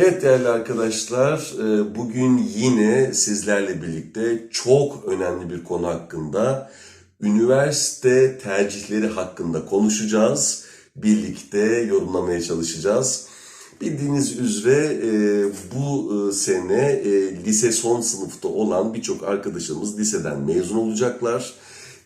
Evet değerli arkadaşlar, e, bugün yine sizlerle birlikte çok önemli bir konu hakkında, üniversite tercihleri hakkında konuşacağız. Birlikte yorumlamaya çalışacağız. Bildiğiniz üzere e, bu e, sene lise son sınıfta olan birçok arkadaşımız liseden mezun olacaklar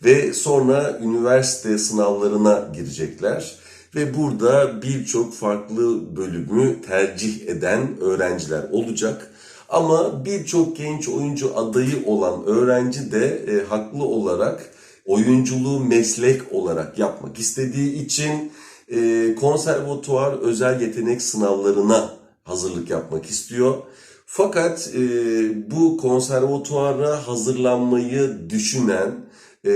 ve sonra üniversite sınavlarına girecekler ve burada birçok farklı bölümü tercih eden öğrenciler olacak. Ama birçok genç oyuncu adayı olan öğrenci de e, haklı olarak oyunculuğu meslek olarak yapmak istediği için e, konservatuvar özel yetenek sınavlarına hazırlık yapmak istiyor. Fakat e, bu konservatuvara hazırlanmayı düşünen e,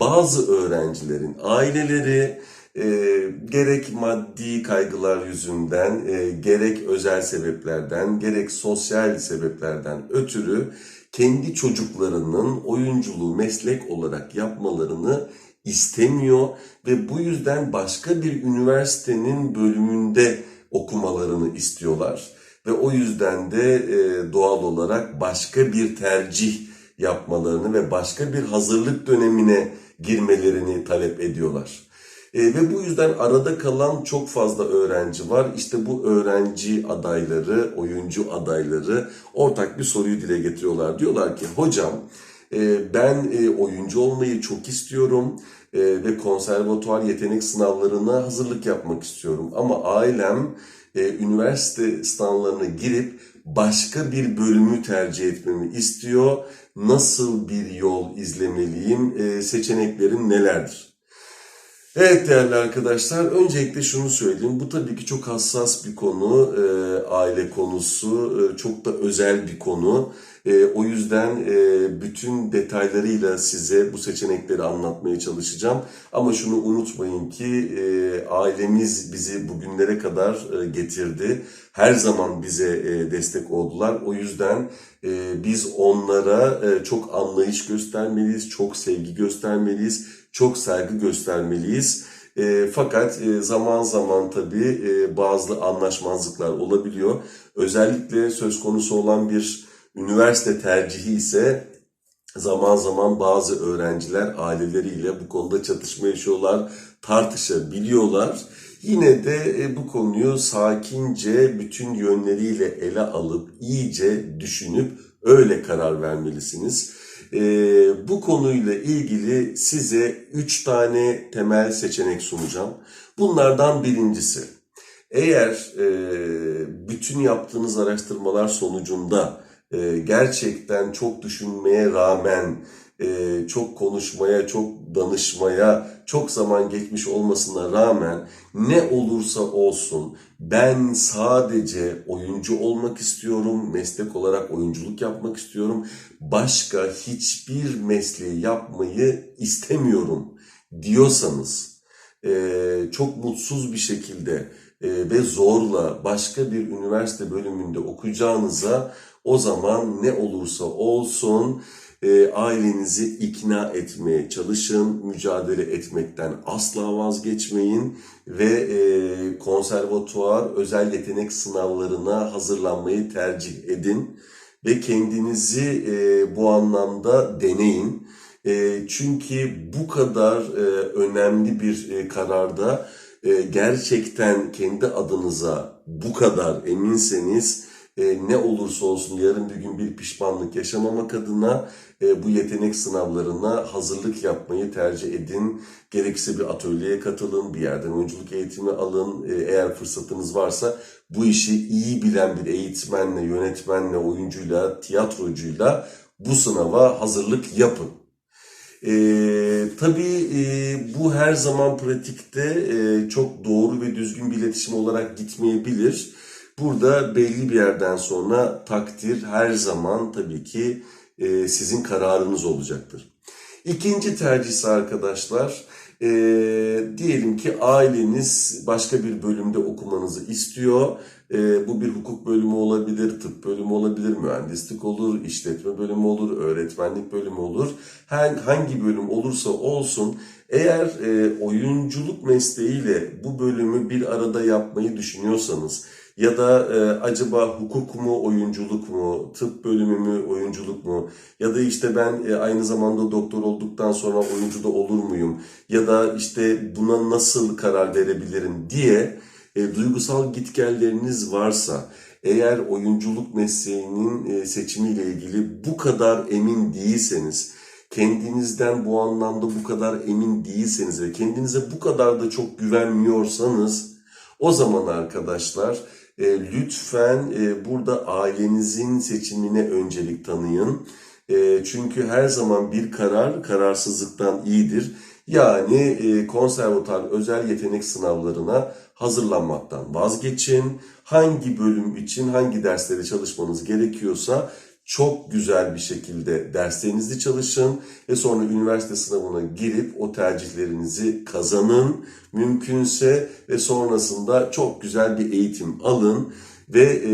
bazı öğrencilerin aileleri e, gerek maddi kaygılar yüzünden, e, gerek özel sebeplerden, gerek sosyal sebeplerden ötürü kendi çocuklarının oyunculuğu meslek olarak yapmalarını istemiyor ve bu yüzden başka bir üniversitenin bölümünde okumalarını istiyorlar ve o yüzden de e, doğal olarak başka bir tercih yapmalarını ve başka bir hazırlık dönemine girmelerini talep ediyorlar. E, ve bu yüzden arada kalan çok fazla öğrenci var. İşte bu öğrenci adayları, oyuncu adayları ortak bir soruyu dile getiriyorlar. Diyorlar ki hocam e, ben e, oyuncu olmayı çok istiyorum e, ve konservatuvar yetenek sınavlarına hazırlık yapmak istiyorum. Ama ailem e, üniversite sınavlarına girip başka bir bölümü tercih etmemi istiyor. Nasıl bir yol izlemeliyim? E, seçeneklerim nelerdir? Evet değerli arkadaşlar, öncelikle şunu söyleyeyim. Bu tabii ki çok hassas bir konu, e, aile konusu, e, çok da özel bir konu. E, o yüzden e, bütün detaylarıyla size bu seçenekleri anlatmaya çalışacağım. Ama şunu unutmayın ki e, ailemiz bizi bugünlere kadar e, getirdi. Her zaman bize e, destek oldular. O yüzden e, biz onlara e, çok anlayış göstermeliyiz, çok sevgi göstermeliyiz çok saygı göstermeliyiz. E, fakat e, zaman zaman tabii e, bazı anlaşmazlıklar olabiliyor. Özellikle söz konusu olan bir üniversite tercihi ise zaman zaman bazı öğrenciler aileleriyle bu konuda çatışma yaşıyorlar, tartışabiliyorlar. Yine de e, bu konuyu sakince bütün yönleriyle ele alıp iyice düşünüp öyle karar vermelisiniz. E, bu konuyla ilgili size 3 tane temel seçenek sunacağım. Bunlardan birincisi, eğer e, bütün yaptığınız araştırmalar sonucunda e, gerçekten çok düşünmeye rağmen, e, çok konuşmaya, çok danışmaya, çok zaman geçmiş olmasına rağmen ne olursa olsun ben sadece oyuncu olmak istiyorum, meslek olarak oyunculuk yapmak istiyorum. Başka hiçbir mesleği yapmayı istemiyorum diyorsanız e, çok mutsuz bir şekilde ve zorla başka bir üniversite bölümünde okuyacağınıza o zaman ne olursa olsun e, ailenizi ikna etmeye çalışın, mücadele etmekten asla vazgeçmeyin ve e, konservatuvar özel yetenek sınavlarına hazırlanmayı tercih edin ve kendinizi e, bu anlamda deneyin. E, çünkü bu kadar e, önemli bir e, kararda e, gerçekten kendi adınıza bu kadar eminseniz e, ne olursa olsun yarın bir gün bir pişmanlık yaşamamak adına e, bu yetenek sınavlarına hazırlık yapmayı tercih edin. Gerekirse bir atölyeye katılın, bir yerden oyunculuk eğitimi alın. E, eğer fırsatınız varsa bu işi iyi bilen bir eğitmenle, yönetmenle, oyuncuyla, tiyatrocuyla bu sınava hazırlık yapın. Ee, tabii e, bu her zaman pratikte e, çok doğru ve düzgün bir iletişim olarak gitmeyebilir. Burada belli bir yerden sonra takdir her zaman tabii ki e, sizin kararınız olacaktır. İkinci tercih ise arkadaşlar, e, diyelim ki aileniz başka bir bölümde okumanızı istiyor. E, bu bir hukuk bölümü olabilir, tıp bölümü olabilir, mühendislik olur, işletme bölümü olur, öğretmenlik bölümü olur. Her, hangi bölüm olursa olsun eğer e, oyunculuk mesleğiyle bu bölümü bir arada yapmayı düşünüyorsanız ya da e, acaba hukuk mu oyunculuk mu, tıp bölümü mü oyunculuk mu? Ya da işte ben e, aynı zamanda doktor olduktan sonra oyuncu da olur muyum? Ya da işte buna nasıl karar verebilirim diye e, duygusal gitgelleriniz varsa eğer oyunculuk mesleğinin e, seçimiyle ilgili bu kadar emin değilseniz kendinizden bu anlamda bu kadar emin değilseniz ve kendinize bu kadar da çok güvenmiyorsanız o zaman arkadaşlar e, lütfen e, burada ailenizin seçimine öncelik tanıyın. E, çünkü her zaman bir karar kararsızlıktan iyidir. Yani e, konservatuar özel yetenek sınavlarına hazırlanmaktan vazgeçin. Hangi bölüm için hangi dersleri çalışmanız gerekiyorsa çok güzel bir şekilde derslerinizi çalışın ve sonra üniversite sınavına girip o tercihlerinizi kazanın mümkünse ve sonrasında çok güzel bir eğitim alın ve e,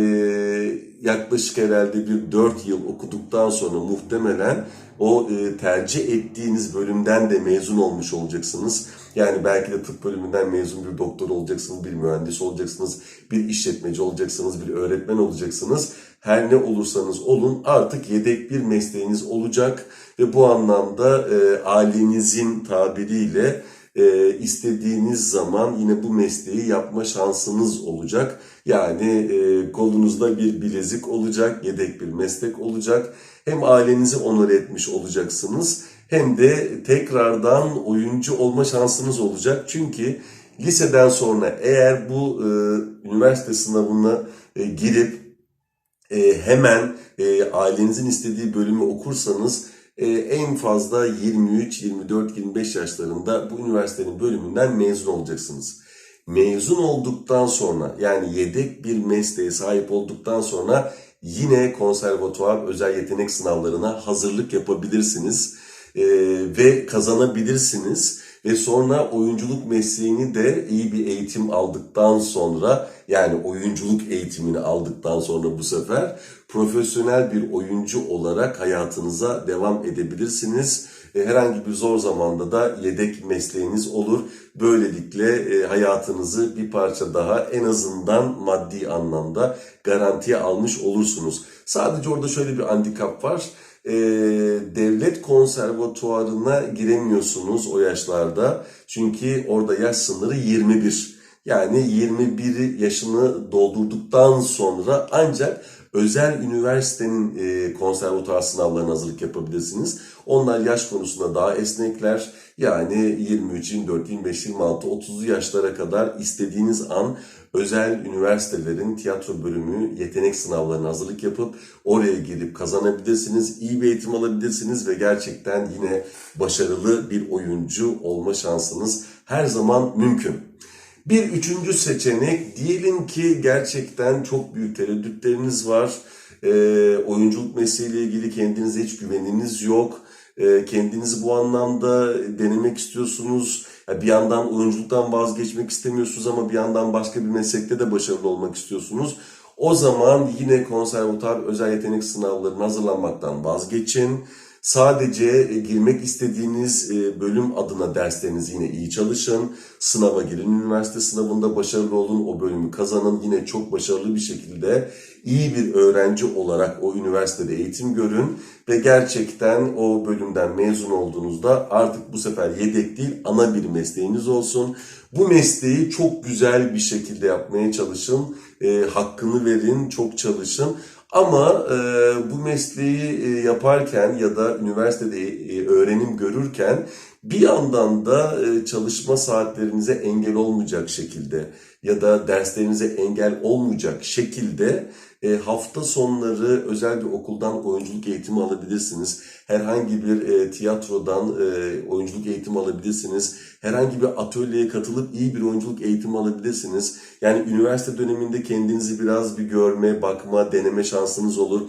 yaklaşık herhalde bir 4 yıl okuduktan sonra muhtemelen o e, tercih ettiğiniz bölümden de mezun olmuş olacaksınız. Yani belki de tıp bölümünden mezun bir doktor olacaksınız, bir mühendis olacaksınız, bir işletmeci olacaksınız, bir öğretmen olacaksınız. Her ne olursanız olun artık yedek bir mesleğiniz olacak ve bu anlamda e, ailenizin tabiriyle e, istediğiniz zaman yine bu mesleği yapma şansınız olacak. Yani e, kolunuzda bir bilezik olacak, yedek bir meslek olacak. Hem ailenizi onur etmiş olacaksınız hem de tekrardan oyuncu olma şansınız olacak. Çünkü liseden sonra eğer bu e, üniversite sınavına e, girip e, hemen e, ailenizin istediği bölümü okursanız e, en fazla 23, 24, 25 yaşlarında bu üniversitenin bölümünden mezun olacaksınız. Mezun olduktan sonra yani yedek bir mesleğe sahip olduktan sonra yine konservatuvar özel yetenek sınavlarına hazırlık yapabilirsiniz e, ve kazanabilirsiniz ve sonra oyunculuk mesleğini de iyi bir eğitim aldıktan sonra yani oyunculuk eğitimini aldıktan sonra bu sefer profesyonel bir oyuncu olarak hayatınıza devam edebilirsiniz. Herhangi bir zor zamanda da yedek mesleğiniz olur. Böylelikle e, hayatınızı bir parça daha en azından maddi anlamda garantiye almış olursunuz. Sadece orada şöyle bir handikap var e, devlet konservatuarına giremiyorsunuz o yaşlarda. Çünkü orada yaş sınırı 21. Yani 21 yaşını doldurduktan sonra ancak özel üniversitenin e, konservatuar sınavlarına hazırlık yapabilirsiniz. Onlar yaş konusunda daha esnekler. Yani 23, 24, 25, 26, 30 yaşlara kadar istediğiniz an özel üniversitelerin tiyatro bölümü yetenek sınavlarına hazırlık yapıp oraya girip kazanabilirsiniz. iyi bir eğitim alabilirsiniz ve gerçekten yine başarılı bir oyuncu olma şansınız her zaman mümkün. Bir üçüncü seçenek diyelim ki gerçekten çok büyük tereddütleriniz var. E, oyunculuk mesleğiyle ilgili kendinize hiç güveniniz yok. E, kendinizi bu anlamda denemek istiyorsunuz. Yani bir yandan oyunculuktan vazgeçmek istemiyorsunuz ama bir yandan başka bir meslekte de başarılı olmak istiyorsunuz. O zaman yine konservatuar özel yetenek sınavlarına hazırlanmaktan vazgeçin. Sadece e, girmek istediğiniz e, bölüm adına derslerinizi yine iyi çalışın. Sınava girin, üniversite sınavında başarılı olun, o bölümü kazanın. Yine çok başarılı bir şekilde iyi bir öğrenci olarak o üniversitede eğitim görün. Ve gerçekten o bölümden mezun olduğunuzda artık bu sefer yedek değil ana bir mesleğiniz olsun. Bu mesleği çok güzel bir şekilde yapmaya çalışın. E, hakkını verin, çok çalışın. Ama e, bu mesleği e, yaparken ya da üniversitede e, öğrenim görürken bir yandan da e, çalışma saatlerinize engel olmayacak şekilde ya da derslerinize engel olmayacak şekilde E, hafta sonları özel bir okuldan oyunculuk eğitimi alabilirsiniz. Herhangi bir e, tiyatrodan e, oyunculuk eğitimi alabilirsiniz. Herhangi bir atölyeye katılıp iyi bir oyunculuk eğitimi alabilirsiniz. Yani üniversite döneminde kendinizi biraz bir görme, bakma, deneme şansınız olur.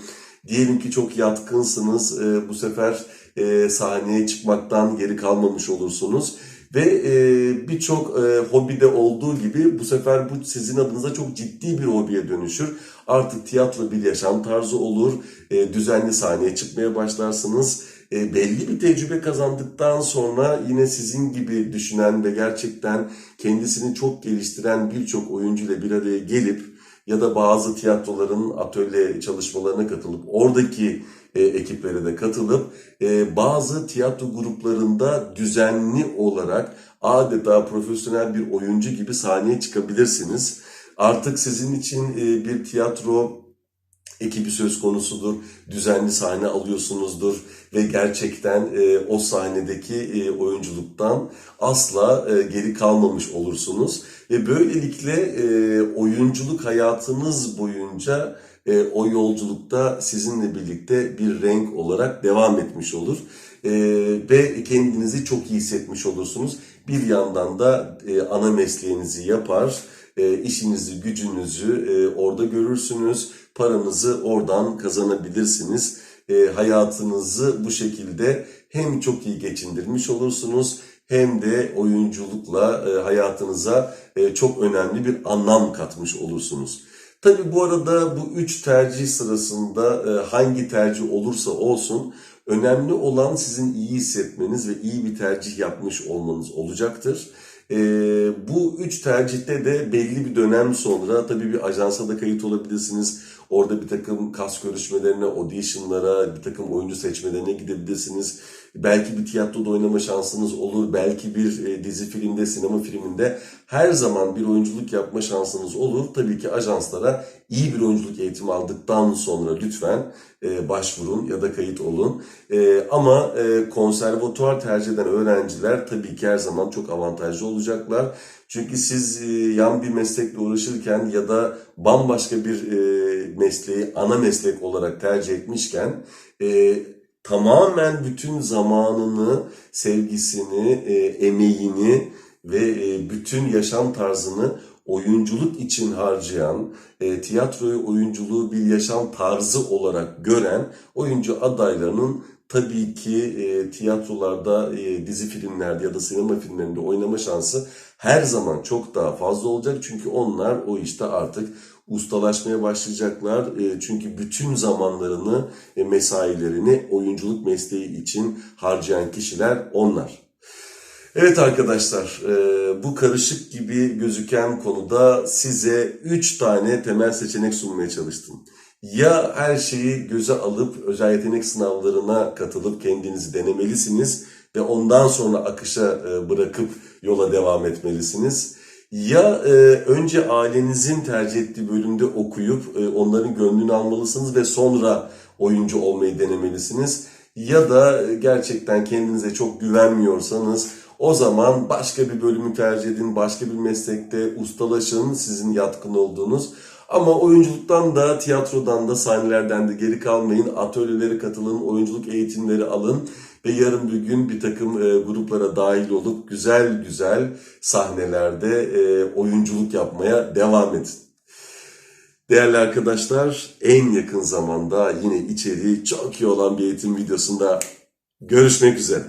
Diyelim ki çok yatkınsınız. e, bu sefer e, sahneye çıkmaktan geri kalmamış olursunuz. Ve e, birçok e, hobide olduğu gibi bu sefer bu sizin adınıza çok ciddi bir hobiye dönüşür. Artık tiyatro bir yaşam tarzı olur. E, düzenli sahneye çıkmaya başlarsınız. E, belli bir tecrübe kazandıktan sonra yine sizin gibi düşünen ve gerçekten kendisini çok geliştiren birçok oyuncu ile bir araya gelip ya da bazı tiyatroların atölye çalışmalarına katılıp oradaki e, ekiplere de katılıp e, bazı tiyatro gruplarında düzenli olarak adeta profesyonel bir oyuncu gibi sahneye çıkabilirsiniz. Artık sizin için e, bir tiyatro ekibi söz konusudur. Düzenli sahne alıyorsunuzdur ve gerçekten e, o sahnedeki e, oyunculuktan asla geri kalmamış olursunuz. Ve böylelikle oyunculuk hayatınız boyunca o yolculukta sizinle birlikte bir renk olarak devam etmiş olur. Ve kendinizi çok iyi hissetmiş olursunuz. Bir yandan da ana mesleğinizi yapar, e, işinizi, gücünüzü e, orada görürsünüz. Paranızı oradan kazanabilirsiniz. E, hayatınızı bu şekilde hem çok iyi geçindirmiş olursunuz hem de oyunculukla hayatınıza çok önemli bir anlam katmış olursunuz. Tabi bu arada bu üç tercih sırasında hangi tercih olursa olsun önemli olan sizin iyi hissetmeniz ve iyi bir tercih yapmış olmanız olacaktır. E, bu üç tercihte de belli bir dönem sonra tabii bir ajansa da kayıt olabilirsiniz. Orada bir takım kas görüşmelerine, auditionlara, bir takım oyuncu seçmelerine gidebilirsiniz. Belki bir tiyatroda oynama şansınız olur. Belki bir e, dizi filmde, sinema filminde her zaman bir oyunculuk yapma şansınız olur. Tabii ki ajanslara iyi bir oyunculuk eğitimi aldıktan sonra lütfen e, başvurun ya da kayıt olun. E, ama e, konservatuvar tercih eden öğrenciler tabii ki her zaman çok avantajlı olacaklar. Çünkü siz yan bir meslekle uğraşırken ya da bambaşka bir mesleği ana meslek olarak tercih etmişken tamamen bütün zamanını, sevgisini, e, emeğini ve e, bütün yaşam tarzını oyunculuk için harcayan, e, tiyatroyu oyunculuğu bir yaşam tarzı olarak gören oyuncu adaylarının tabii ki e, tiyatrolarda, e, dizi filmlerde ya da sinema filmlerinde oynama şansı her zaman çok daha fazla olacak. Çünkü onlar o işte artık ustalaşmaya başlayacaklar. E, çünkü bütün zamanlarını, mesailerini oyunculuk mesleği için harcayan kişiler onlar. Evet arkadaşlar, e, bu karışık gibi gözüken konuda size 3 tane temel seçenek sunmaya çalıştım. Ya her şeyi göze alıp özel yetenek sınavlarına katılıp kendinizi denemelisiniz ve ondan sonra akışa e, bırakıp yola devam etmelisiniz. Ya e, önce ailenizin tercih ettiği bölümde okuyup e, onların gönlünü almalısınız ve sonra oyuncu olmayı denemelisiniz. Ya da gerçekten kendinize çok güvenmiyorsanız o zaman başka bir bölümü tercih edin, başka bir meslekte ustalaşın sizin yatkın olduğunuz. Ama oyunculuktan da, tiyatrodan da, sahnelerden de geri kalmayın. Atölyelere katılın, oyunculuk eğitimleri alın ve yarın bir gün bir takım e, gruplara dahil olup güzel güzel sahnelerde e, oyunculuk yapmaya devam edin. Değerli arkadaşlar, en yakın zamanda yine içeriği çok iyi olan bir eğitim videosunda görüşmek üzere.